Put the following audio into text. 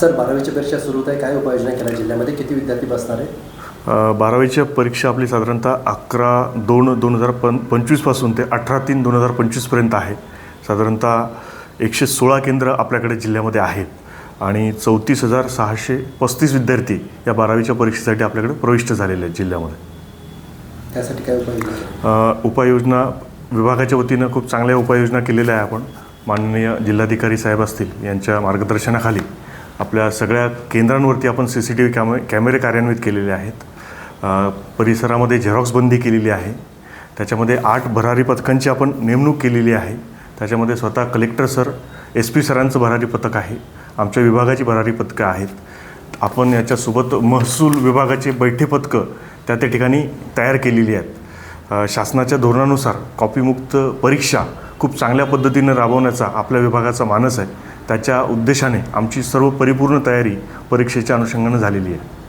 Sir बारावीची परीक्षा सुरू होत आहे. काय उपाययोजना केल्या? जिल्ह्यामध्ये किती विद्यार्थी बसणार आहे बारावीच्या परीक्षा आपली साधारणतः अकरा दोन दोन हजार पं पंचवीसपासून ते अठरा तीन दोन हजार पंचवीसपर्यंत आहे. साधारणतः एकशे सोळा केंद्र आपल्याकडे जिल्ह्यामध्ये आहेत. आणि चौतीस हजार सहाशे पस्तीस विद्यार्थी या बारावीच्या परीक्षेसाठी आपल्याकडे प्रविष्ट झालेले आहेत जिल्ह्यामध्ये. त्यासाठी काय उपाययोजना उपाययोजना विभागाच्या वतीनं खूप चांगल्या उपाययोजना केलेल्या आहे आपण. माननीय जिल्हाधिकारी साहेब असतील यांच्या मार्गदर्शनाखाली आपल्या सगळ्या केंद्रांवरती आपण C C T V camera कॅमेरे कार्यान्वित केलेले आहेत. परिसरामध्ये झेरॉक्स बंदी केलेली आहे. त्याच्यामध्ये आठ भरारी पथकांची आपण नेमणूक केलेली आहे. त्याच्यामध्ये स्वतः कलेक्टर सर एस पी सरांचं भरारी पथक आहे. आमच्या विभागाची भरारी पथकं आहेत. आपण याच्यासोबत महसूल विभागाचे बैठे पथकं त्या त्या ठिकाणी तयार केलेली आहेत. शासनाच्या धोरणानुसार कॉपीमुक्त परीक्षा खूप चांगल्या पद्धतीनं राबवण्याचा आपल्या विभागाचा मानस आहे. त्याच्या उद्देशाने आमची सर्व परिपूर्ण तयारी परीक्षेच्या अनुषंगानं झालेली आहे.